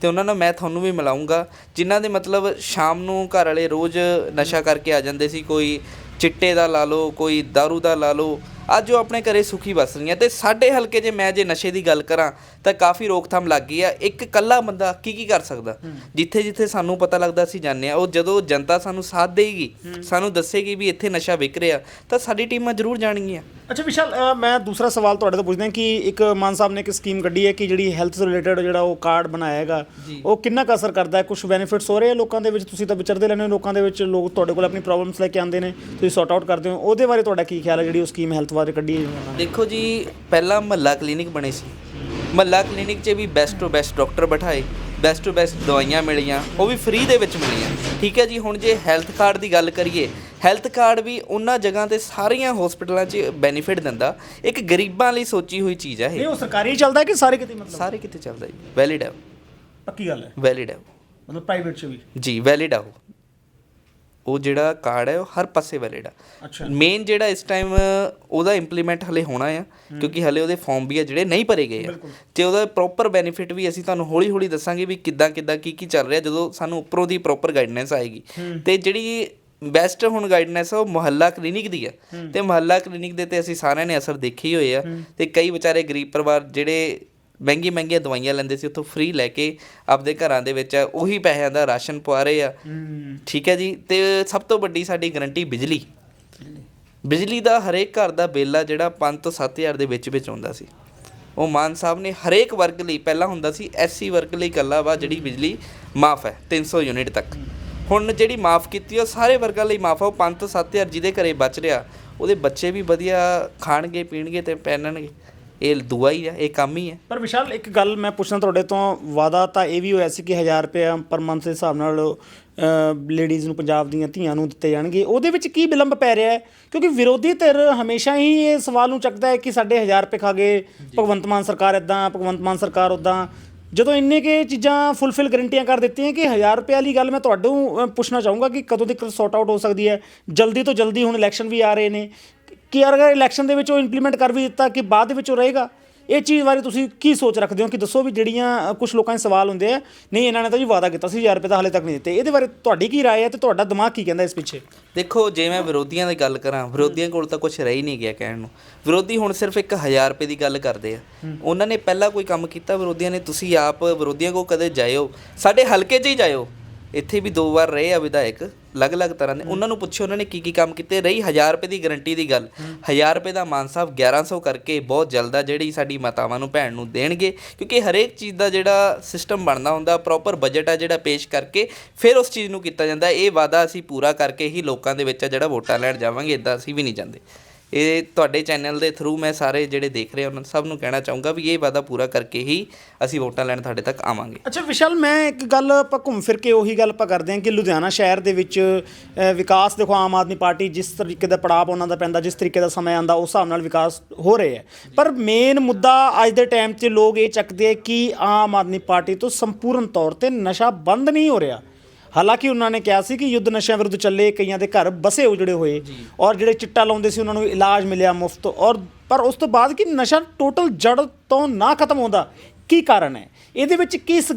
[SPEAKER 2] ਤੇ ਉਹਨਾਂ ਨਾਲ ਮੈਂ ਤੁਹਾਨੂੰ ਵੀ ਮਿਲਾਉਂਗਾ ਜਿਨ੍ਹਾਂ ਦੇ ਮਤਲਬ ਸ਼ਾਮ ਨੂੰ ਘਰ ਵਾਲੇ ਰੋਜ਼ ਨਸ਼ਾ ਕਰਕੇ ਆ ਜਾਂਦੇ ਸੀ ਕੋਈ ਚਿੱਟੇ ਦਾ ਲਾ ਲਓ ਕੋਈ दारू ਦਾ ਲਾ ਲਓ। ਅੱਜ ਉਹ ਆਪਣੇ ਘਰੇ ਸੁਖੀ ਵਸ ਰਹੀਆਂ ਤੇ ਸਾਡੇ ਹਲਕੇ 'ਚ ਮੈਂ ਜੇ ਨਸ਼ੇ ਦੀ ਗੱਲ ਕਰਾਂ ਤਾਂ ਕਾਫੀ ਰੋਕਥਾਮ ਲੱਗ ਗਈ ਆ। ਇੱਕ ਕੱਲਾ ਬੰਦਾ ਕੀ ਕੀ ਕਰ ਸਕਦਾ? ਜਿੱਥੇ ਜਿੱਥੇ ਸਾਨੂੰ ਪਤਾ ਲੱਗਦਾ ਅਸੀਂ ਜਾਂਦੇ ਆ ਉਹ ਜਦੋਂ ਜਨਤਾ ਸਾਨੂੰ ਸਾਥ ਦੇਗੀ ਸਾਨੂੰ ਦੱਸੇਗੀ ਵੀ ਇੱਥੇ ਨਸ਼ਾ ਵਿਕ ਰਿਹਾ ਤਾਂ ਸਾਡੀ ਟੀਮਾਂ ਜ਼ਰੂਰ ਜਾਣਗੀਆਂ।
[SPEAKER 1] ਅੱਛਾ ਵਿਸ਼ਾਲ ਮੈਂ ਦੂਸਰਾ ਸਵਾਲ ਤੁਹਾਡੇ ਤੋਂ ਪੁੱਛਦਾ ਕਿ ਇੱਕ ਮਾਨ ਸਾਹਿਬ ਨੇ ਇੱਕ ਸਕੀਮ ਕੱਢੀ ਹੈ ਕਿ ਜਿਹੜੀ ਹੈਲਥ ਰਿਲੇਟਡ ਜਿਹੜਾ ਉਹ ਕਾਰਡ ਬਣਾਇਆ ਹੈਗਾ ਉਹ ਕਿੰਨਾ ਕੁ ਅਸਰ ਕਰਦਾ ਹੈ? ਕੁਝ ਬੈਨੀਫਿਟਸ ਹੋ ਰਹੇ ਆ ਲੋਕਾਂ ਦੇ ਵਿੱਚ? ਤੁਸੀਂ ਤਾਂ ਵਿਚਰਦੇ ਰਹਿੰਦੇ ਹੋ ਲੋਕਾਂ ਦੇ ਵਿੱਚ ਲੋਕ ਤੁਹਾਡੇ ਕੋਲ ਆਪਣੀ ਪ੍ਰੋਬਲਮਸ ਲੈ ਕੇ ਆਉਂਦੇ ਨੇ ਤੁਸੀਂ ਸੌਟ ਆਊਟ ਕਰਦੇ ਹੋ। ਉਹਦੇ ਬਾਰੇ ਤੁਹਾਡਾ ਕੀ ਖਿਆਲ ਹੈ ਜਿਹੜੀ ਉਹ ਸਕੀਮ ਹੈਲਥ ਬਾਰੇ ਕੱਢੀ ਹੈ ਉਹਨਾਂ
[SPEAKER 2] ਦੇਖੋ ਜੀ ਪਹਿਲਾਂ ਮਹੱਲਾ ਕਲੀਨਿਕ ਬਣੇ ਸੀ। ਮਹੱਲਾ ਕਲੀਨਿਕ 'ਚ ਵੀ ਬੈਸਟ ਤੋਂ ਬੈਸਟ ਡਾਕਟਰ ਬਿਠਾਏ ਬੈਸਟ ਤੋਂ ਬੈਸਟ ਦਵਾਈਆਂ ਮਿਲੀਆਂ ਉਹ ਵੀ ਫ੍ਰੀ ਦੇ ਵਿੱਚ ਮਿਲੀਆਂ। ਠੀਕ ਹੈ ਜੀ ਹੁਣ ਜੇ ਹੈਲਥ ਕਾਰਡ ਦੀ ਗੱਲ ਕਰੀਏ ਹੈਲਥ ਕਾਰਡ ਵੀ ਉਹਨਾਂ ਜਗ੍ਹਾ ਤੇ ਸਾਰੀਆਂ ਹਸਪੀਟਲਾਂ 'ਚ ਬੈਨੀਫਿਟ ਦਿੰਦਾ। ਇੱਕ ਗਰੀਬਾਂ ਲਈ ਸੋਚੀ ਹੋਈ ਚੀਜ਼ ਹੈ
[SPEAKER 1] ਇਹ।
[SPEAKER 2] ਇਹ
[SPEAKER 1] ਉਹ ਸਰਕਾਰੀ ਚੱਲਦਾ ਹੈ ਕਿ ਸਾਰੇ ਕਿਤੇ ਮਤਲਬ?
[SPEAKER 2] ਸਾਰੇ ਕਿਤੇ ਚੱਲਦਾ ਜੀ। ਵੈਲਿਡ ਹੈ
[SPEAKER 1] ਪੱਕੀ ਗੱਲ ਹੈ।
[SPEAKER 2] ਵੈਲਿਡ ਹੈ
[SPEAKER 1] ਮਤਲਬ ਪ੍ਰਾਈਵੇਟ ਚ ਵੀ?
[SPEAKER 2] ਜੀ ਵੈਲਿਡ ਆ ਉਹ। ਉਹ ਜਿਹੜਾ ਕਾਰਡ ਹੈ ਉਹ ਹਰ ਪਾਸੇ ਵੈਲਿਡ ਆ।
[SPEAKER 1] ਅੱਛਾ।
[SPEAKER 2] ਮੇਨ ਜਿਹੜਾ ਇਸ ਟਾਈਮ ਉਹਦਾ ਇੰਪਲੀਮੈਂਟ ਹਲੇ ਹੋਣਾ ਆ ਕਿਉਂਕਿ ਹਲੇ ਉਹਦੇ ਫਾਰਮ ਵੀ ਆ ਜਿਹੜੇ ਨਹੀਂ ਭਰੇ ਗਏ ਆ। ਤੇ ਉਹਦਾ ਪ੍ਰੋਪਰ ਬੈਨੀਫਿਟ ਵੀ ਅਸੀਂ ਤੁਹਾਨੂੰ ਹੌਲੀ ਹੌਲੀ ਦੱਸਾਂਗੇ ਵੀ ਕਿੱਦਾਂ ਕਿੱਦਾਂ ਕੀ ਕੀ ਚੱਲ ਰਿਹਾ ਜਦੋਂ ਸਾਨੂੰ ਉੱਪਰੋਂ ਦੀ ਪ੍ਰੋਪਰ ਗਾਈਡਨੈਂਸ ਆਏਗੀ। ਤੇ ਜਿਹੜੀ ਬੈਸਟ ਹੁਣ ਗਾਈਡਨੈਸ ਉਹ ਮੁਹੱਲਾ ਕਲੀਨਿਕ ਦੀ ਆ। ਤੇ ਮੁਹੱਲਾ ਕਲੀਨਿਕ ਦੇ ਤੇ ਅਸੀਂ ਸਾਰਿਆਂ ਨੇ ਅਸਰ ਦੇਖੇ ਹੀ ਹੋਏ ਆ। ਤੇ ਕਈ ਵਿਚਾਰੇ ਗਰੀਬ ਪਰਿਵਾਰ ਜਿਹੜੇ ਮਹਿੰਗੀ ਮਹਿੰਗੀਆਂ ਦਵਾਈਆਂ ਲੈਂਦੇ ਸੀ ਉੱਥੋਂ ਫ੍ਰੀ ਲੈ ਕੇ ਆਪਦੇ ਘਰਾਂ ਦੇ ਵਿੱਚ ਉਹੀ ਪੈਸਿਆਂ ਦਾ ਰਾਸ਼ਨ ਪਵਾ ਰਹੇ ਆ ਠੀਕ ਹੈ ਜੀ? ਤੇ ਸਭ ਤੋਂ ਵੱਡੀ ਸਾਡੀ ਗਰੰਟੀ ਬਿਜਲੀ। ਬਿਜਲੀ ਦਾ ਹਰੇਕ ਘਰ ਦਾ ਬਿੱਲ ਆ ਜਿਹੜਾ 5 ਤੋਂ 7000 ਦੇ ਵਿੱਚ ਵਿੱਚ ਆਉਂਦਾ ਸੀ। ਉਹ ਮਾਨ ਸਾਹਿਬ ਨੇ ਹਰੇਕ ਵਰਗ ਲਈ ਪਹਿਲਾਂ ਹੁੰਦਾ ਸੀ ਐਸਸੀ ਵਰਗ ਲਈ ਇਕੱਲਾ ਵਾ ਜਿਹੜੀ ਬਿਜਲੀ ਮਾਫ ਹੈ 300 ਯੂਨਿਟ ਤੱਕ। ਹੁਣ ਜਿਹੜੀ ਮਾਫ ਕੀਤੀ ਉਹ ਸਾਰੇ ਵਰਗਾਂ ਲਈ ਮਾਫ ਆ ਉਹ 5 ਤੋਂ 7000 ਜਿਹਦੇ ਘਰੇ ਬਚ ਰਿਹਾ ਉਹਦੇ ਬੱਚੇ ਵੀ ਵਧੀਆ ਖਾਣਗੇ ਪੀਣਗੇ ਤੇ ਪਹਿਨਣਗੇ। ਇਹ ਦੁਆ ਹੀ ਆ ਇਹ ਕੰਮ ਹੀ ਹੈ
[SPEAKER 1] ਪਰ ਵਿਸ਼ਾਲ ਇੱਕ ਗੱਲ ਮੈਂ ਪੁੱਛਣਾ ਤੁਹਾਡੇ ਤੋਂ ਵਾਦਾ ਤਾਂ ਇਹ ਵੀ ਹੋਇਆ ਸੀ ਕਿ 1000 ਰੁਪਏ ਪਰ ਮੰਥ ਦੇ ਹਿਸਾਬ ਨਾਲ ਲੇਡੀਜ਼ ਨੂੰ ਪੰਜਾਬ ਦੀਆਂ ਧੀਆਂ ਨੂੰ ਦਿੱਤੇ ਜਾਣਗੇ। ਉਹਦੇ ਵਿੱਚ ਕੀ ਵਿਲੰਬ ਪੈ ਰਿਹਾ ਹੈ? ਕਿਉਂਕਿ ਵਿਰੋਧੀ ਧਿਰ ਹਮੇਸ਼ਾ ਹੀ ਇਹ ਸਵਾਲ ਨੂੰ ਚੱਕਦਾ ਹੈ ਕਿ ਸਾਡੇ 1000 ਰੁਪਏ ਖਾ ਗਏ ਭਗਵੰਤ ਮਾਨ ਸਰਕਾਰ ਇਦਾਂ ਭਗਵੰਤ ਮਾਨ ਸਰਕਾਰ ਉਦਾਂ ਜਦੋਂ ਇੰਨੇ ਕੇ ਚੀਜ਼ਾਂ ਫੁੱਲਫਿਲ ਗਰੰਟੀਆਂ ਕਰ ਦਿੱਤੀਆਂ ਕਿ 1000 ਰੁਪਏ ਵਾਲੀ ਗੱਲ ਮੈਂ ਤੁਹਾਨੂੰ ਪੁੱਛਣਾ ਚਾਹੂੰਗਾ ਕਿ ਕਦੋਂ ਤੱਕ ਸੌਟ ਆਊਟ ਹੋ ਸਕਦੀ ਹੈ? ਜਲਦੀ ਤੋਂ ਜਲਦੀ ਹੁਣ ਇਲੈਕਸ਼ਨ ਵੀ ਆ ਰਹੇ ਨੇ। ਕਿ ਅਗਰ ਇਲੈਕਸ਼ਨ ਦੇ ਵਿੱਚ ਉਹ ਇੰਪਲੀਮੈਂਟ ਕਰ ਵੀ ਦਿੱਤਾ ਕਿ ਬਾਅਦ ਦੇ ਵਿੱਚ ਉਹ ਰਹੇਗਾ ਇਹ ਚੀਜ਼ ਬਾਰੇ ਤੁਸੀਂ ਕੀ ਸੋਚ ਰੱਖਦੇ ਹੋ ਕਿ ਦੱਸੋ ਵੀ ਜਿਹੜੀਆਂ ਕੁਝ ਲੋਕਾਂ ਦੇ ਸਵਾਲ ਹੁੰਦੇ ਆ ਨਹੀਂ ਇਹਨਾਂ ਨੇ ਤਾਂ ਜੀ ਵਾਅਦਾ ਕੀਤਾ ਸੀ 1000 ਰੁਪਏ ਤਾਂ ਹਾਲੇ ਤੱਕ ਨਹੀਂ ਦਿੱਤੇ ਇਹਦੇ ਬਾਰੇ ਤੁਹਾਡੀ ਕੀ رائے ਹੈ ਤੇ ਤੁਹਾਡਾ ਦਿਮਾਗ ਕੀ ਕਹਿੰਦਾ ਇਸ ਪਿੱਛੇ
[SPEAKER 2] ਦੇਖੋ ਜੇ ਮੈਂ ਵਿਰੋਧੀਆਂ ਦੀ ਗੱਲ ਕਰਾਂ ਵਿਰੋਧੀਆਂ ਕੋਲ ਤਾਂ ਕੁਝ ਰਹਿ ਹੀ ਨਹੀਂ ਗਿਆ ਕਹਿਣ ਨੂੰ ਵਿਰੋਧੀ ਹੁਣ ਸਿਰਫ ਇੱਕ 1000 ਰੁਪਏ ਦੀ ਗੱਲ ਕਰਦੇ ਆ ਉਹਨਾਂ ਨੇ ਪਹਿਲਾਂ ਕੋਈ ਕੰਮ ਕੀਤਾ ਵਿਰੋਧੀਆਂ ਨੇ ਤੁਸੀਂ ਆਪ ਵਿਰੋਧੀਆਂ ਕੋਲ ਕਦੇ ਜਾਇਓ ਸਾਡੇ ਹਲਕੇ 'ਚ ਹੀ ਜਾਇਓ ਇੱਥੇ ਵੀ ਦੋ ਵਾਰ ਰਹੇ ਆ ਵਿਧਾਇਕ ਅਲੱਗ-ਅਲੱਗ ਤਰ੍ਹਾਂ ਦੇ। ਉਹਨਾਂ ਨੂੰ ਪੁੱਛੋ ਉਹਨਾਂ ਨੇ ਕੀ ਕੀ ਕੰਮ ਕੀਤੇ। ਰਹੀ 1000 ਰੁਪਏ ਦੀ ਗਾਰੰਟੀ ਦੀ ਗੱਲ। 1000 ਰੁਪਏ ਦਾ ਮਾਨ ਸਾਹਿਬ 1100 ਕਰਕੇ ਬਹੁਤ ਜਲਦ ਆ ਜਿਹੜੀ ਸਾਡੀ ਮਾਤਾਵਾਂ ਨੂੰ ਭੈਣ ਨੂੰ ਦੇਣਗੇ। ਕਿਉਂਕਿ ਹਰੇਕ ਚੀਜ਼ ਦਾ ਜਿਹੜਾ ਸਿਸਟਮ ਬਣਦਾ ਹੁੰਦਾ ਪ੍ਰੋਪਰ ਬਜਟ ਆ ਜਿਹੜਾ ਪੇਸ਼ ਕਰਕੇ ਫਿਰ ਉਸ ਚੀਜ਼ ਨੂੰ ਕੀਤਾ ਜਾਂਦਾ। ਇਹ ਵਾਅਦਾ ਅਸੀਂ ਪੂਰਾ ਕਰਕੇ ਹੀ ਲੋਕਾਂ ਦੇ ਵਿੱਚ ਆ ਜਿਹੜਾ ਵੋਟਾਂ ਲੈਣ ਜਾਵਾਂਗੇ ਇਦਾਂ ਅਸੀਂ ਵੀ ਨਹੀਂ ਜਾਂਦੇ। ਇਹ ਤੁਹਾਡੇ ਚੈਨਲ ਦੇ ਥਰੂ ਮੈਂ ਸਾਰੇ ਜਿਹੜੇ ਦੇਖ ਰਹੇ ਉਹਨਾਂ ਸਭ ਨੂੰ ਕਹਿਣਾ ਚਾਹੂੰਗਾ ਵੀ ਇਹ ਵਾਅਦਾ ਪੂਰਾ ਕਰਕੇ ਹੀ ਅਸੀਂ ਵੋਟਾਂ ਲੈਣ ਤੁਹਾਡੇ ਤੱਕ ਆਵਾਂਗੇ।
[SPEAKER 1] ਅੱਛਾ, ਵਿਸ਼ਾਲ, ਮੈਂ ਇੱਕ ਗੱਲ ਆਪਾਂ ਘੁੰਮ ਫਿਰ ਕੇ ਉਹੀ ਗੱਲ ਆਪਾਂ ਕਰਦੇ ਹਾਂ ਕਿ ਲੁਧਿਆਣਾ ਸ਼ਹਿਰ ਦੇ ਵਿੱਚ ਵਿਕਾਸ ਦੇਖੋ, ਆਮ ਆਦਮੀ ਪਾਰਟੀ ਜਿਸ ਤਰੀਕੇ ਦਾ ਪੜਾਅ ਉਹਨਾਂ ਦਾ ਪੈਂਦਾ, ਜਿਸ ਤਰੀਕੇ ਦਾ ਸਮਾਂ ਆਂਦਾ ਉਸ ਹਿਸਾਬ ਨਾਲ ਵਿਕਾਸ ਹੋ ਰਿਹਾ ਹੈ। ਪਰ ਮੇਨ ਮੁੱਦਾ ਅੱਜ ਦੇ ਟਾਈਮ 'ਚ ਲੋਕ ਇਹ ਚੱਕਦੇ ਆ ਕਿ ਆਮ ਆਦਮੀ ਪਾਰਟੀ ਤੋਂ ਸੰਪੂਰਨ ਤੌਰ ਤੇ ਨਸ਼ਾ ਬੰਦ ਨਹੀਂ ਹੋ ਰਿਹਾ। ਹਾਲਾਂਕਿ ਉਹਨਾਂ ਨੇ ਕਿਹਾ ਸੀ ਕਿ ਯੁੱਧ ਨਸ਼ਿਆਂ ਵਿਰੁੱਧ ਚੱਲੇ ਕਈਆਂ ਦੇ ਘਰ ਬਸੇ ਉਜੜੇ ਹੋਏ ਔਰ ਜਿਹੜੇ ਚਿੱਟਾ ਲਾਉਂਦੇ ਸੀ ਉਹਨਾਂ ਨੂੰ ਇਲਾਜ ਮਿਲਿਆ ਮੁਫਤ। ਔਰ ਪਰ ਉਸ ਤੋਂ ਬਾਅਦ ਕਿ ਨਸ਼ਾ ਟੋਟਲ ਜੜ ਤੋਂ ਨਾ ਖਤਮ ਹੁੰਦਾ ਕੀ ਕਾਰਨ ਹੈ? ਇਹਦੇ ਵਿੱਚ ਕਿਸ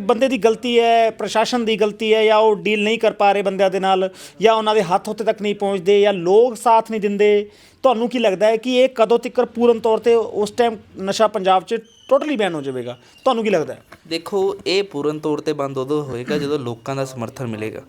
[SPEAKER 1] ਬੰਦੇ ਦੀ ਗਲਤੀ ਹੈ ਪ੍ਰਸ਼ਾਸਨ ਦੀ ਗਲਤੀ ਹੈ ਜਾਂ ਉਹ ਡੀਲ ਨਹੀਂ ਕਰ ਪਾ ਰਹੇ ਬੰਦਿਆਂ ਦੇ ਨਾਲ ਜਾਂ ਉਹਨਾਂ ਦੇ ਹੱਥ ਉੱਤੇ ਤੱਕ ਨਹੀਂ ਪਹੁੰਚਦੇ ਜਾਂ ਲੋਕ ਸਾਥ ਨਹੀਂ ਦਿੰਦੇ? ਤੁਹਾਨੂੰ ਕੀ ਲੱਗਦਾ ਹੈ ਕਿ ਇਹ ਕਦੋਂ ਤੱਕ ਪੂਰਨ ਤੌਰ ਤੇ ਉਸ ਟਾਈਮ ਨਸ਼ਾ ਪੰਜਾਬ 'ਚ ਟੋਟਲੀ ਬੈਨ ਹੋ ਜਾਵੇਗਾ? ਤੁਹਾਨੂੰ ਕੀ ਲੱਗਦਾ ਹੈ?
[SPEAKER 2] ਦੇਖੋ ਇਹ ਪੂਰਨ ਤੌਰ ਤੇ ਬੰਦ ਉਦੋਂ ਹੋਏਗਾ ਜਦੋਂ ਲੋਕਾਂ ਦਾ ਸਮਰਥਨ ਮਿਲੇਗਾ।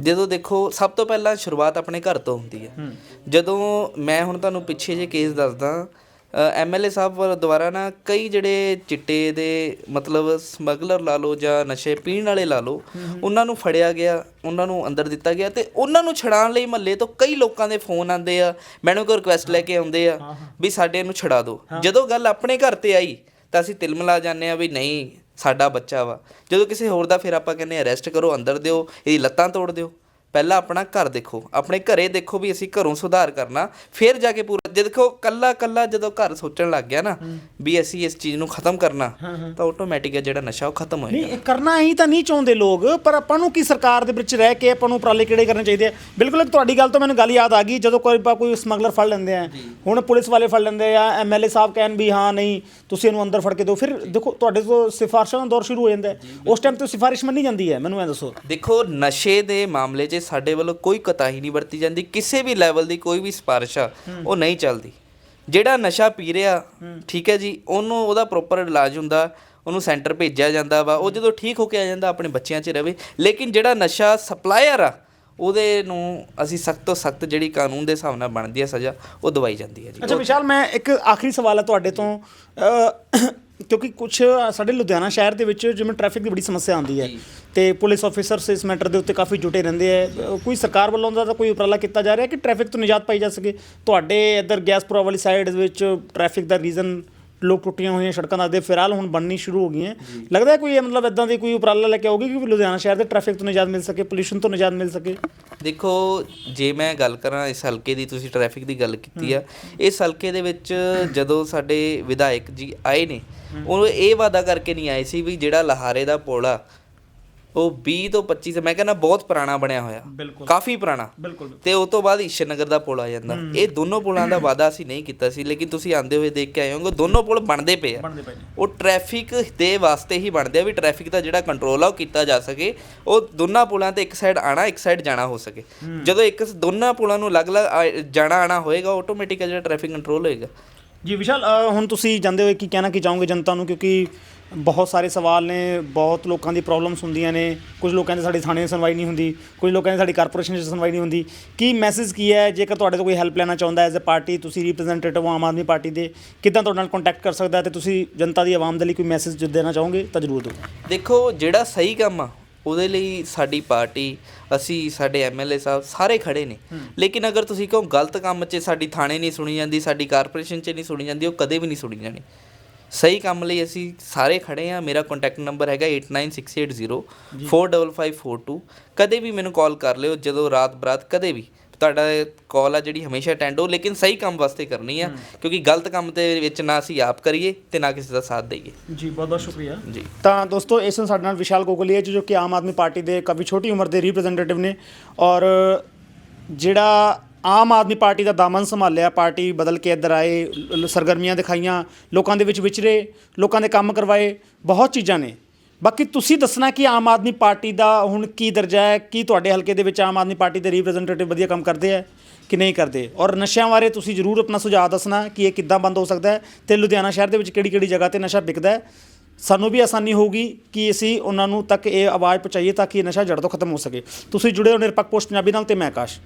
[SPEAKER 2] ਜਦੋਂ ਦੇਖੋ ਸਭ ਤੋਂ ਪਹਿਲਾਂ ਸ਼ੁਰੂਆਤ ਆਪਣੇ ਘਰ ਤੋਂ ਹੁੰਦੀ ਹੈ। ਜਦੋਂ ਮੈਂ ਹੁਣ ਤੁਹਾਨੂੰ ਪਿੱਛੇ ਜੇ ਕੇਸ ਦੱਸਦਾ ਐਮਐਲਏ ਸਾਹਿਬ ਵੱਲ ਦੁਆਰਾ ਨਾ ਕਈ ਜਿਹੜੇ ਚਿੱਟੇ ਦੇ ਮਤਲਬ ਸਮਗਲਰ ਲਾ ਲਓ ਜਾਂ ਨਸ਼ੇ ਪੀਣ ਵਾਲੇ ਲਾ ਲਓ ਉਹਨਾਂ ਨੂੰ ਫੜਿਆ ਗਿਆ ਉਹਨਾਂ ਨੂੰ ਅੰਦਰ ਦਿੱਤਾ ਗਿਆ ਤੇ ਉਹਨਾਂ ਨੂੰ ਛਡਾਉਣ ਲਈ ਮਹੱਲੇ ਤੋਂ ਕਈ ਲੋਕਾਂ ਦੇ ਫੋਨ ਆਉਂਦੇ ਆ ਮੈਨੂੰ ਕੋਈ ਰਿਕੁਐਸਟ ਲੈ ਕੇ ਆਉਂਦੇ ਆ ਵੀ ਸਾਡੇ ਨੂੰ ਛਡਾ ਦਿਓ। ਜਦੋਂ ਗੱਲ ਆਪਣੇ ਘਰ ਤੇ ਆਈ ਤਾਂ ਅਸੀਂ ਤਿਲਮਲਾ ਜਾਂਦੇ ਆ ਵੀ ਨਹੀਂ ਸਾਡਾ ਬੱਚਾ ਵਾ। ਜਦੋਂ ਕਿਸੇ ਹੋਰ ਦਾ ਫਿਰ ਆਪਾਂ ਕਹਿੰਦੇ ਅਰੈਸਟ ਕਰੋ ਅੰਦਰ ਦਿਓ ਇਹਦੀ ਲੱਤਾਂ ਤੋੜ ਦਿਓ। ਪਹਿਲਾਂ ਆਪਣਾ ਘਰ ਦੇਖੋ ਆਪਣੇ ਘਰੇ ਦੇਖੋ ਵੀ ਅਸੀਂ ਘਰੋਂ ਸੁਧਾਰ ਕਰਨਾ ਫਿਰ ਜਾ ਕੇ ਪੂਰਾ ਜੇ ਦੇਖੋ ਕੱਲਾ ਕੱਲਾ ਜਦੋਂ ਘਰ ਸੋਚਣ ਲੱਗ ਗਿਆ ਨਾ ਵੀ ਅਸੀਂ ਇਸ ਚੀਜ਼ ਨੂੰ ਖਤਮ ਕਰਨਾ ਤਾਂ ਆਟੋਮੈਟਿਕ ਜਿਹੜਾ ਨਸ਼ਾ ਉਹ ਖਤਮ ਹੋਏਗਾ
[SPEAKER 1] ਨਹੀਂ ਕਰਨਾ ਹੀ ਤਾਂ ਨਹੀਂ ਚਾਹੁੰਦੇ ਲੋਕ ਪਰ ਆਪਾਂ ਨੂੰ ਕੀ ਸਰਕਾਰ ਦੇ ਵਿੱਚ ਰਹਿ ਕੇ ਆਪਾਂ ਨੂੰ ਉਪਰਾਲੇ ਕਿਹੜੇ ਕਰਨੇ ਚਾਹੀਦੇ ਆ? ਬਿਲਕੁਲ ਤੁਹਾਡੀ ਗੱਲ ਤੋਂ ਮੈਨੂੰ ਗੱਲ ਯਾਦ ਆ ਗਈ ਜਦੋਂ ਕੋਈ ਆਪਾਂ ਕੋਈ ਸਮਗਲਰ ਫੜ ਲੈਂਦੇ ਆ ਹੁਣ ਪੁਲਿਸ ਵਾਲੇ ਫੜ ਲੈਂਦੇ ਆ ਐਮਐਲਏ ਸਾਹਿਬ ਕਹਿਣ ਵੀ ਹਾਂ ਨਹੀਂ ਤੁਸੀਂ ਇਹਨੂੰ ਅੰਦਰ ਫੜ ਕੇ ਦਿਓ। ਫਿਰ ਦੇਖੋ ਤੁਹਾਡੇ ਤੋਂ ਸਿਫਾਰਿਸ਼ਾਂ ਦਾ ਦੌਰ ਸ਼ੁਰੂ ਹੋ ਜਾਂਦਾ ਉਸ ਟਾਈਮ ਤੇ ਸਿਫਾਰਿਸ਼ ਮੰਨੀ ਜਾਂਦੀ ਹੈ ਮੈਨੂੰ ਇਹ ਦੱਸੋ।
[SPEAKER 2] ਦੇਖੋ ਨਸ਼ੇ ਦੇ ਮਾਮਲੇ 'ਚ ਸਾਡੇ ਵੱਲੋਂ ਕੋਈ ਕਤਾਹੀ ਨਹੀਂ ਵਰਤੀ ਜਾਂਦੀ ਕਿਸੇ ਵੀ ਲੈਵਲ ਦੀ ਕੋਈ ਵੀ ਸਿਫਾਰਿਸ਼ ਆ ਉਹ ਨਹੀਂ ਚੱਲਦੀ। ਜਿਹੜਾ ਨਸ਼ਾ ਪੀ ਰਿਹਾ ਠੀਕ ਹੈ ਜੀ ਉਹਨੂੰ ਉਹਦਾ ਪ੍ਰੋਪਰ ਇਲਾਜ ਹੁੰਦਾ ਉਹਨੂੰ ਸੈਂਟਰ ਭੇਜਿਆ ਜਾਂਦਾ ਵਾ ਉਹ ਜਦੋਂ ਠੀਕ ਹੋ ਕੇ ਆ ਜਾਂਦਾ ਆਪਣੇ ਬੱਚਿਆਂ 'ਚ ਰਵੇ। ਲੇਕਿਨ ਜਿਹੜਾ ਨਸ਼ਾ ਸਪਲਾਇਰ ਆ ਉਹਦੇ ਨੂੰ ਅਸੀਂ ਸਖਤ ਤੋਂ ਸਖਤ ਜਿਹੜੀ ਕਾਨੂੰਨ ਦੇ ਹਿਸਾਬ ਨਾਲ ਬਣਦੀ ਹੈ ਸਜ਼ਾ ਉਹ ਦਵਾਈ ਜਾਂਦੀ ਹੈ ਜੀ।
[SPEAKER 1] ਅੱਛਾ ਵਿਸ਼ਾਲ ਮੈਂ ਇੱਕ ਆਖਰੀ ਸਵਾਲ ਹੈ ਤੁਹਾਡੇ ਤੋਂ। ਕਿਉਂਕਿ ਕੁਝ ਸਾਡੇ ਲੁਧਿਆਣਾ ਸ਼ਹਿਰ ਦੇ ਵਿੱਚ ਜਿਵੇਂ ਟ੍ਰੈਫਿਕ ਦੀ ਬੜੀ ਸਮੱਸਿਆ ਆਉਂਦੀ ਹੈ ਤੇ ਪੁਲਿਸ ਆਫੀਸਰਸ ਇਸ ਮੈਟਰ ਦੇ ਉੱਤੇ ਕਾਫੀ ਜੁਟੇ ਰਹਿੰਦੇ ਆ ਕੋਈ ਸਰਕਾਰ ਵੱਲੋਂ ਦਾ ਕੋਈ ਉਪਰਾਲਾ ਕੀਤਾ ਜਾ ਰਿਹਾ ਕਿ ਟ੍ਰੈਫਿਕ ਤੋਂ ਨਿਜਾਤ ਪਾਈ ਜਾ ਸਕੇ? ਤੁਹਾਡੇ ਇੱਧਰ ਗਿਆਸਪੁਰਾ ਵਾਲੀ ਸਾਈਡ ਵਿੱਚ ਟ੍ਰੈਫਿਕ ਦਾ ਰੀਜ਼ਨ ਲੋਕ ਟੁੱਟੀਆਂ ਹੋਈਆਂ ਸੜਕਾਂ ਦਾ ਦੇ ਫਿਲਹਾਲ ਹੁਣ ਬਣਨੀ ਸ਼ੁਰੂ ਹੋ ਗਈਆਂ। ਲੱਗਦਾ ਕੋਈ ਇਹ ਮਤਲਬ ਇਦਾਂ ਦੀ ਕੋਈ ਉਪਰਾਲਾ ਲੈ ਕੇ ਆਉਗੀ ਕਿ ਲੁਧਿਆਣਾ ਸ਼ਹਿਰ ਦੇ ਟ੍ਰੈਫਿਕ ਤੋਂ ਨਿਜਾਤ ਮਿਲ ਸਕੇ ਪੋਲੂਸ਼ਨ ਤੋਂ ਨਿਜਾਤ ਮਿਲ ਸਕੇ?
[SPEAKER 2] ਦੇਖੋ ਜੇ ਮੈਂ ਗੱਲ ਕਰਾਂ ਇਸ ਹਲਕੇ ਦੀ ਤੁਸੀਂ ਟ੍ਰੈਫਿਕ ਦੀ ਗੱਲ ਕੀਤੀ ਆ। ਇਸ ਹਲਕੇ ਦੇ ਵਿੱਚ ਜਦੋਂ ਸਾਡੇ ਵਿਧਾਇਕ ਜੀ ਆਏ ਨੇ ਉਹ ਇਹ ਵਾਅਦਾ ਕਰਕੇ ਨਹੀਂ ਆਏ ਸੀ ਵੀ ਜਿਹੜਾ ਲਹਾਰੇ ਦਾ ਪੁਲ ਆ ਉਹ 20 ਤੋਂ 25 ਤੇ ਮੈਂ ਕਹਿੰਦਾ ਬਹੁਤ ਪੁਰਾਣਾ ਬਣਿਆ ਹੋਇਆ। ਕਾਫੀ ਪੁਰਾਣਾ। ਤੇ ਉਸ ਤੋਂ ਬਾਅਦ ਈਸ਼ਰ ਦਾ ਪੁਲ ਆ ਜਾਂਦਾ। ਇਹ ਦੋਨੋਂ ਪੁਲਾਂ ਦਾ ਵਾਅਦਾ ਅਸੀਂ ਨਹੀਂ ਕੀਤਾ ਸੀ ਲੇਕਿਨ ਤੁਸੀਂ ਆਂਦੇ ਹੋਏ ਦੇਖ ਕੇ ਆਏ ਹੋਗੇ ਦੋਨੋਂ ਪੁਲ ਬਣਦੇ ਪਏ ਆ। ਉਹ ਟ੍ਰੈਫਿਕ ਦੇ ਵਾਸਤੇ ਹੀ ਬਣਦੇ ਆ ਵੀ ਟ੍ਰੈਫਿਕ ਦਾ ਜਿਹੜਾ ਕੰਟਰੋਲ ਆ ਉਹ ਕੀਤਾ ਜਾ ਸਕੇ। ਉਹ ਦੋਨਾਂ ਪੁਲਾਂ ਤੇ ਇੱਕ ਸਾਈਡ ਆਣਾ ਇੱਕ ਸਾਈਡ ਜਾਣਾ ਹੋ ਸਕੇ। ਜਦੋਂ ਇੱਕ ਦੋਨਾਂ ਪੁਲਾਂ ਨੂੰ ਅਲੱਗ-ਅਲੱਗ ਜਾਣਾ ਆਣਾ ਹੋਏਗਾ ਆਟੋਮੈਟਿਕ ਜਿਹੜਾ ਟ੍ਰੈਫਿਕ ਕੰਟਰੋਲ ਹੋਏਗਾ।
[SPEAKER 1] ਜੀ ਵਿਸ਼ਾਲ ਹੁਣ ਤੁਸੀਂ ਜਾਂਦੇ ਹੋਏ ਕੀ ਕਹਿਣਾ, ਕੀ ਚਾਹੋਗੇ ਜਨਤਾ ਨੂੰ? ਕਿਉਂਕਿ ਬਹੁਤ ਸਾਰੇ ਸਵਾਲ ਨੇ, ਬਹੁਤ ਲੋਕਾਂ ਦੀ ਪ੍ਰੋਬਲਮਸ ਹੁੰਦੀਆਂ ਨੇ। ਕੁਝ ਲੋਕਾਂ ਦੀ ਸਾਡੀ ਥਾਣੇ 'ਚ ਸੁਣਵਾਈ ਨਹੀਂ ਹੁੰਦੀ, ਕੁਝ ਲੋਕਾਂ ਦੀ ਸਾਡੀ ਕਾਰਪੋਰੇਸ਼ਨ 'ਚ ਸੁਣਵਾਈ ਨਹੀਂ ਹੁੰਦੀ। ਕੀ ਮੈਸੇਜ ਕੀ ਹੈ? ਜੇਕਰ ਤੁਹਾਡੇ ਤੋਂ ਕੋਈ ਹੈਲਪ ਲੈਣਾ ਚਾਹੁੰਦਾ ਐਜ਼ ਅ ਪਾਰਟੀ ਤੁਸੀਂ ਰਿਪਰੈਜ਼ੈਂਟੇਟਿਵ ਆਮ ਆਦਮੀ ਪਾਰਟੀ ਦੇ, ਕਿੱਦਾਂ ਤੁਹਾਡੇ ਨਾਲ ਕੰਟੈਕਟ ਕਰ ਸਕਦਾ ਹੈ? ਤੇ ਤੁਸੀਂ ਜਨਤਾ ਦੀ ਆਵਾਮ ਦੇ ਲਈ ਕੋਈ ਮੈਸੇਜ ਦੇਣਾ ਚਾਹੋਗੇ ਤਾਂ ਜ਼ਰੂਰ ਦਿਓ।
[SPEAKER 2] ਦੇਖੋ, ਜਿਹੜਾ ਸਹੀ ਕੰਮ ਆ ਉਹਦੇ ਲਈ ਸਾਡੀ ਪਾਰਟੀ ਅਸੀਂ ਸਾਡੇ ਐਮਐਲਏ ਸਾਹਿਬ ਸਾਰੇ ਖੜੇ ਨੇ। ਲੇਕਿਨ ਅਗਰ ਤੁਸੀਂ ਕਹੋ ਗਲਤ ਕੰਮ 'ਚ ਸਾਡੀ ਥਾਣੇ ਨਹੀਂ ਸੁਣੀ ਜਾਂਦੀ ਸਾਡੀ ਕਾਰਪੋਰੇਸ਼ਨ 'ਚ ਨਹੀਂ ਸੁਣੀ ਜਾਂਦੀ ਉਹ ਕਦੇ ਵੀ ਨਹੀਂ ਸੁਣੀ ਜਾਣੀ। ਸਹੀ ਕੰਮ ਲਈ ਅਸੀਂ ਸਾਰੇ ਖੜੇ ਆ ਮੇਰਾ ਕੰਟੈਕਟ ਨੰਬਰ ਹੈਗਾ 8968045542 ਕਦੇ ਵੀ ਮੈਨੂੰ ਕਾਲ ਕਰ ਲਿਓ ਜਦੋਂ ਰਾਤ ਬਰਾਤ ਕਦੇ ਵੀ। ਤੁਹਾਡਾ ਕਾਲ ਆ ਜਿਹੜੀ ਹਮੇਸ਼ਾ ਅਟੈਂਡ ਹੋ ਲੇਕਿਨ ਸਹੀ ਕੰਮ ਵਾਸਤੇ ਕਰਨੀ ਆ ਕਿਉਂਕਿ ਗਲਤ ਕੰਮ ਦੇ ਵਿੱਚ ਨਾ ਅਸੀਂ ਆਪ ਕਰੀਏ ਤੇ ਨਾ ਕਿਸੇ ਦਾ ਸਾਥ ਦਈਏ।
[SPEAKER 1] ਜੀ ਬਹੁਤ ਬਹੁਤ ਸ਼ੁਕਰੀਆ।
[SPEAKER 2] ਜੀ।
[SPEAKER 1] ਤਾਂ ਦੋਸਤੋ ਇਸ ਨੂੰ ਸਾਡੇ ਨਾਲ ਵਿਸ਼ਾਲ ਗੋਗਲੀ ਜੀ ਜੋ ਕਿ ਆਮ ਆਦਮੀ ਪਾਰਟੀ ਦੇ ਕਾਫੀ ਛੋਟੀ ਉਮਰ ਦੇ ਰਿਪਰੈਜ਼ੈਂਟੇਟਿਵ ਨੇ ਔਰ ਜਿਹੜਾ ਆਮ ਆਦਮੀ ਪਾਰਟੀ ਦਾ ਦਾਮਨ ਸੰਭਾਲਿਆ ਪਾਰਟੀ ਬਦਲ ਕੇ ਇੱਧਰ ਆਏ ਸਰਗਰਮੀਆਂ ਦਿਖਾਈਆਂ ਲੋਕਾਂ ਦੇ ਵਿੱਚ ਵਿਚਰੇ ਲੋਕਾਂ ਦੇ ਕੰਮ ਕਰਵਾਏ ਬਹੁਤ ਚੀਜ਼ਾਂ ਨੇ। ਬਾਕੀ ਤੁਸੀਂ ਦੱਸਣਾ ਕਿ ਆਮ ਆਦਮੀ ਪਾਰਟੀ ਦਾ ਹੁਣ ਕੀ ਦਰਜਾ ਹੈ, ਕੀ ਤੁਹਾਡੇ ਹਲਕੇ ਦੇ ਵਿੱਚ ਆਮ ਆਦਮੀ ਪਾਰਟੀ ਦੇ ਰਿਪਰੈਜ਼ੈਂਟੇਟਿਵ ਵਧੀਆ ਕੰਮ ਕਰਦੇ ਹੈ ਕਿ ਨਹੀਂ ਕਰਦੇ? ਔਰ ਨਸ਼ਿਆਂ ਬਾਰੇ ਤੁਸੀਂ ਜ਼ਰੂਰ ਆਪਣਾ ਸੁਝਾਅ ਦੱਸਣਾ ਕਿ ਇਹ ਕਿੱਦਾਂ ਬੰਦ ਹੋ ਸਕਦਾ ਹੈ ਤੇ ਲੁਧਿਆਣਾ ਸ਼ਹਿਰ ਦੇ ਵਿੱਚ ਕਿਹੜੀ ਕਿਹੜੀ ਜਗ੍ਹਾ ਤੇ ਨਸ਼ਾ ਵਿਕਦਾ ਹੈ। ਸਾਨੂੰ ਵੀ ਆਸਾਨੀ ਹੋਊਗੀ ਕਿ ਅਸੀਂ ਉਹਨਾਂ ਨੂੰ ਤੱਕ ਇਹ ਆਵਾਜ਼ ਪਹੁੰਚਾਈਏ ਤਾਂ ਕਿ ਇਹ ਨਸ਼ਾ ਜੜ ਤੋਂ ਖਤਮ ਹੋ ਸਕੇ। ਤੁਸੀਂ ਜੁੜੇ ਹੋ ਨਿਰਪੱਖ ਪੋਸਟ ਪੰਜਾਬੀ ਨਾਲ ਤੇ ਮੈਂ ਆਕਾਸ਼।